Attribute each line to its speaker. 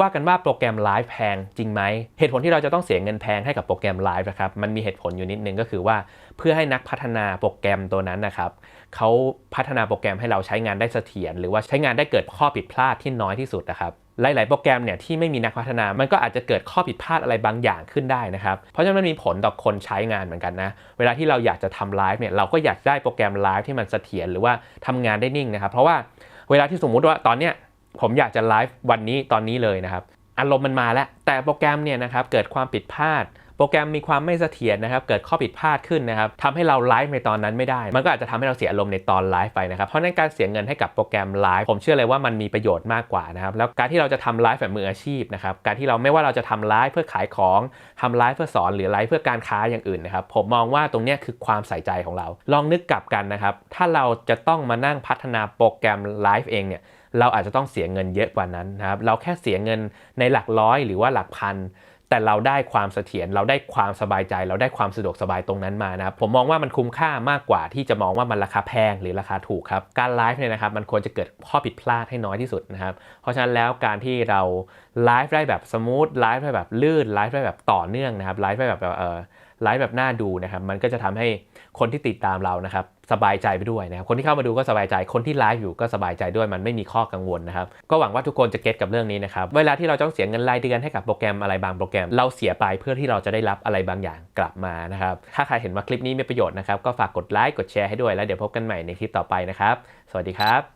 Speaker 1: ว่ากันว่าโปรแกรมไลฟ์แพงจริงไหม เหตุผลที่เราจะต้องเสียเงินแพงให้กับโปรแกรมไลฟ์นะครับ มันมีเหตุผลอยู่นิดนึงก็คือว่าเพื่อให้นักพัฒนาโปรแกรมตัวนั้นนะครับเขาพัฒนาโปรแกรมให้เราใช้งานได้เสถียรหรือว่าใช้งานได้เกิดข้อผิดพลาดที่น้อยที่สุดนะครับหลาย ๆ โปรแกรมเนี่ยที่ไม่มีนักพัฒนา มันก็อาจจะเกิดข้อผิดพลาดอะไรบางอย่างขึ้นได้นะครับ เพราะฉะนั้นมันมีผลต่อคนใช้งานเหมือนกันนะ เวลาที่เราอยากจะทำไลฟ์เนี่ยเราก็อยากได้โปรแกรมไลฟ์ที่มันเสถียรหรือว่าทำงานได้นิ่งนะครับ เพราะว่าเวลาที่สมมุติว่าตอนเนี้ย ผมอยากจะไลฟ์วันนี้ตอนนี้เลยนะครับ อารมณ์มันมาแล้ว แต่โปรแกรมเนี่ยนะครับเกิดความผิดพลาด โปรแกรมมีความไม่เสถียรนะครับ เกิดข้อผิดพลาดขึ้นนะครับทำให้เราไลฟ์ในตอนนั้นไม่ได้ มันก็อาจจะทำให้เราเสียอารมณ์ในตอนไลฟ์ไปนะครับ เพราะนั้นการเสียเงินให้กับโปรแกรมไลฟ์ผมเชื่อเลยว่ามันมีประโยชน์มากกว่านะครับ แล้วการที่เราจะทำไลฟ์แบบมืออาชีพนะครับ การที่เราไม่ว่าเราจะทำไลฟ์เพื่อขายของทำไลฟ์เพื่อสอนหรือไลฟ์เพื่อการค้าอย่างอื่นนะครับ ผมมองว่าตรงนี้คือความใส่ใจของเรา ลองนึกกลับกันนะครับ ถ้าเราจะต้องมานั่งพัฒนาโปรแกรมไลฟ์เองเนี่ย เราอาจจะต้องเสียเงินเยอะกว่านั้นนะครับ เราแค่เสียเงินในหลักร้อยหรือว่าหลักพัน แต่เราได้ความเสถียร เราได้ความสบายใจ เราได้ความสะดวกสบายตรงนั้นมานะครับ ผมมองว่ามันคุ้มค่ามากกว่าที่จะมองว่ามันราคาแพงหรือราคาถูกครับ การไลฟ์เนี่ยนะครับ มันควรจะเกิดข้อผิดพลาดให้น้อยที่สุดนะครับ เพราะฉะนั้นแล้วการที่เราไลฟ์ได้แบบสมูท ไลฟ์ได้แบบลื่น ไลฟ์ได้แบบต่อเนื่องนะครับ ไลฟ์ได้แบบเออ ไลฟ์แบบน่าดูนะครับ มันก็จะทำให้คนที่ติดตามเรานะครับสบายใจไปด้วยนะครับ คนที่เข้ามาดูก็สบายใจ คนที่ไลฟ์อยู่ก็สบายใจด้วย มันไม่มีข้อกังวลนะครับ ก็หวังว่าทุกคนจะเก็ตกับเรื่องนี้นะครับ เวลาที่เราต้องเสียเงินรายเดือนให้กับโปรแกรมอะไรบางโปรแกรม เราเสียไปเพื่อที่เราจะได้รับอะไรบางอย่างกลับมานะครับ ถ้าใครเห็นว่าคลิปนี้มีประโยชน์นะครับ ก็ฝากกดไลค์ กดแชร์ให้ด้วย แล้วเดี๋ยวพบกันใหม่ในคลิปต่อไปนะครับ สวัสดีครับ